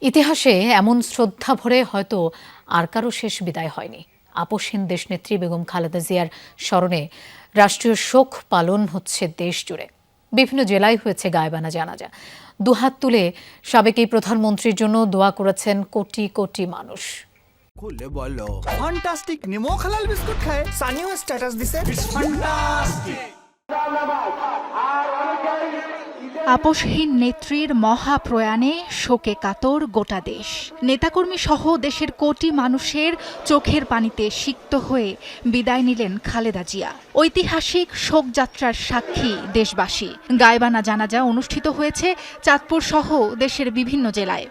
ইতিহাসে এমন শ্রদ্ধা ভরে হয়তো আর কারও শেষ বিদায় হয়নি। আপসহীন দেশনেত্রী বেগম খালেদা জিয়ার স্মরণে রাষ্ট্রীয় শোক পালন হচ্ছে দেশ জুড়ে বিভিন্ন জেলায় হয়েছে গায়বানা জানাজা। দুহাত তুলে সাবেক এই প্রধানমন্ত্রীর জন্য দোয়া করেছেন কোটি কোটি মানুষ। খুলে বলো। ফ্যান্টাস্টিক নিমো খালাল বিস্কুট খায়। সানিও স্ট্যাটাস দিছে। আপসহীন নেত্রীর মহাপ্রয়াণে শোকে কাতর গোটা দেশ। নেতাকর্মী সহ দেশের কোটি মানুষের চোখের পানিতে সিক্ত হয়ে বিদায় নিলেন খালেদা জিয়া। ঐতিহাসিক শোকযাত্রার সাক্ষী দেশবাসী। গায়বানা জানাজা অনুষ্ঠিত হয়েছে চাঁদপুর সহ দেশের বিভিন্ন জেলায়।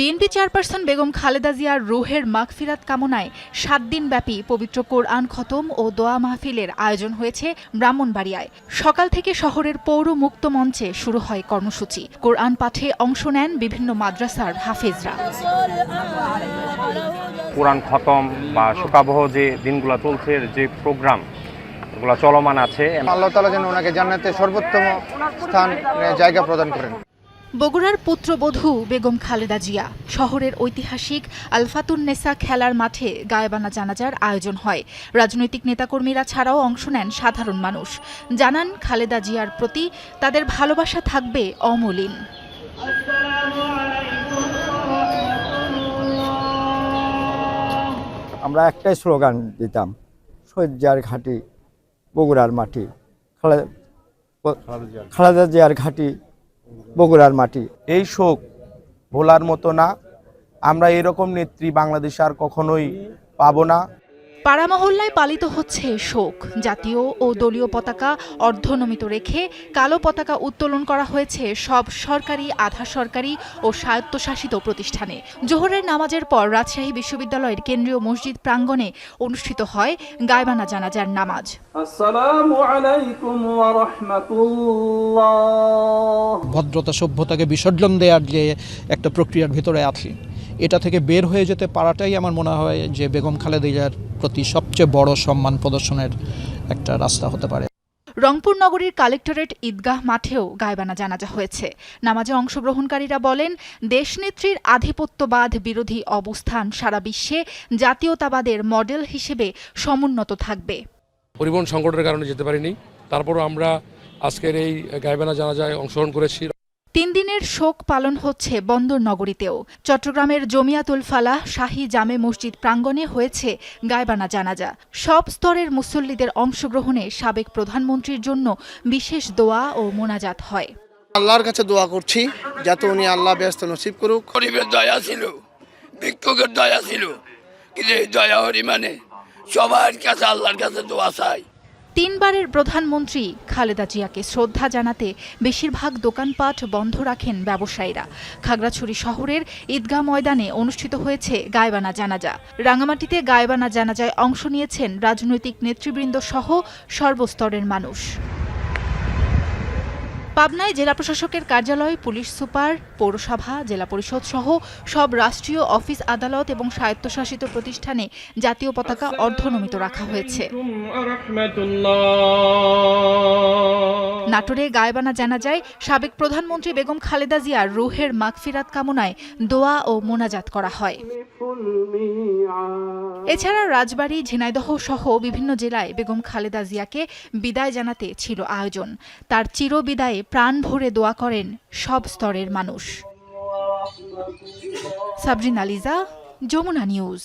বিএনপি চেয়ারপারসন বেগম খালেদা জিয়ার রুহের মাগফিরাত কামনায় সাত দিনব্যাপী পবিত্র কোরআন খতম ও দোয়া মাহফিলের আয়োজন হয়েছে ব্রাহ্মণবাড়িয়ায়। সকাল থেকে শহরের পৌর মুক্ত মঞ্চে শুরু হয় কর্মসূচি। কোরআন পাঠে অংশ নেন বিভিন্ন মাদ্রাসার হাফেজরা। কোরআন খতম বা শোকাবহ যে দিনগুলো চলছে যে প্রোগ্রাম এগুলো চলমান আছে। আল্লাহ তালা যেন ওনাকে জান্নাতে সর্বোত্তম স্থান জায়গা প্রদান করেন। বগুড়ার পুত্রবধূ বেগম খালেদা জিয়া। শহরের ঐতিহাসিক আলফাতুন্নেসা খেলার মাঠে গায়েবানা জানাজার আয়োজন হয়। রাজনৈতিক নেতাকর্মীরা ছাড়াও অংশ নেন সাধারণ মানুষ। জানান খালেদা জিয়ার প্রতি তাদের ভালোবাসা থাকবে অমলিন। আমরা একটাই স্লোগান দিতাম সজ্জার ঘাটি বগুড়ার মাটি খালেদা খালেদা জিয়ার ঘাটি বগুড়ার মাটি। এই শোক ভোলার মতো না। আমরা এরকম নেত্রী বাংলাদেশ আর কখনোই পাবো না। পাড়া মহল্লায় পালিত হচ্ছে শোক। জাতীয় ও দলীয় পতাকা অর্ধনমিত রেখে কালো পতাকা উত্তোলন করা হয়েছে সব সরকারি আধা সরকারি ও স্বায়ত্তশাসিত প্রতিষ্ঠানে। জোহরের নামাজের পর রাজশাহী বিশ্ববিদ্যালয়ের কেন্দ্রীয় মসজিদ প্রাঙ্গণে অনুষ্ঠিত হয় গায়বানা জানাজার নামাজ। আসসালামু আলাইকুম ওয়া রাহমাতুল্লাহ। ভদ্রতা সভ্যতাকে বিসর্জন দেওয়ার যে একটা প্রক্রিয়ার ভিতরে আছি এটা থেকে বের হয়ে যেতে পারাটাই আমার মনে হয় যে বেগম খালেদিজার প্রতি সবচেয়ে বড় সম্মান প্রদর্শনের একটা রাস্তা হতে পারে। রংপুর নগরীর কালেক্টরেট ঈদগাহ মাঠেও গায়বানা জানাজা হয়েছে। নামাজে অংশগ্রহণকারীরা বলেন দেশনেত্রীর আধিপত্যবাদ বিরোধী অবস্থান সারা বিশ্বে জাতীয়তাবাদের মডেল হিসেবে সমুন্নত থাকবে। পরিবহন সংকটের কারণে যেতে পারিনি। তারপরও আমরা আজকের এই গাইবানা জানাজায় অংশগ্রহণ করেছি। তিন দিনের শোক পালন হচ্ছে বন্দর নগরীতেও। চট্টগ্রামের জমিয়াতুল ফালাহ শাহী জামে মসজিদ প্রাঙ্গণে হয়েছে গায়বানা জানাজা। সব স্তরের মুসল্লিদের অংশগ্রহণে সাবেক প্রধানমন্ত্রীর জন্য বিশেষ দোয়া ও মোনাজাত হয়। আল্লাহর কাছে দোয়া করছি যাতে উনি আল্লাহ ব্যস্ত নসিব করুক। গরিবের দয়া ছিল ভিক্ষুকের দয়া ছিল কিন্তু এই দয়া হরি মানে সবার কাছে আল্লাহর কাছে দোয়া চাই। তিনবারের প্রধানমন্ত্রী খালেদা জিয়াকে শ্রদ্ধা জানাতে বেশিরভাগ দোকানপাট বন্ধ রাখেন ব্যবসায়ীরা। খাগড়াছড়ি শহরের ঈদগাহ ময়দানে অনুষ্ঠিত হয়েছে গায়বানা জানাজা। রাঙামাটিতে গায়বানা জানাজায় অংশ নিয়েছেন রাজনৈতিক নেতৃবৃন্দ সহ সর্বস্তরের মানুষ। পাবনায় জেলা প্রশাসকের কার্যালয়, পুলিশ সুপার, পৌরসভা, জেলা পরিষদ সহ সব রাষ্ট্রীয় অফিস আদালত এবং স্বায়ত্তশাসিত প্রতিষ্ঠানে জাতীয় পতাকা অর্ধনমিত রাখা হয়েছে। নাটোরে গায়বানা জানা যায়, সাবেক প্রধানমন্ত্রী বেগম খালেদা জিয়ার রুহের মাগফিরাত কামনায় দোয়া ও মোনাজাত করা হয়। এছাড়া রাজবাড়ী, ঝিনাইদহ সহ বিভিন্ন জেলায় বেগম খালেদা জিয়াকে বিদায় জানাতে ছিল আয়োজন। তার চিরবিদায়ে প্রাণ ভরে দোয়া করেন সব স্তরের মানুষ। সাবরিন আলিজা যমুনা নিউজ।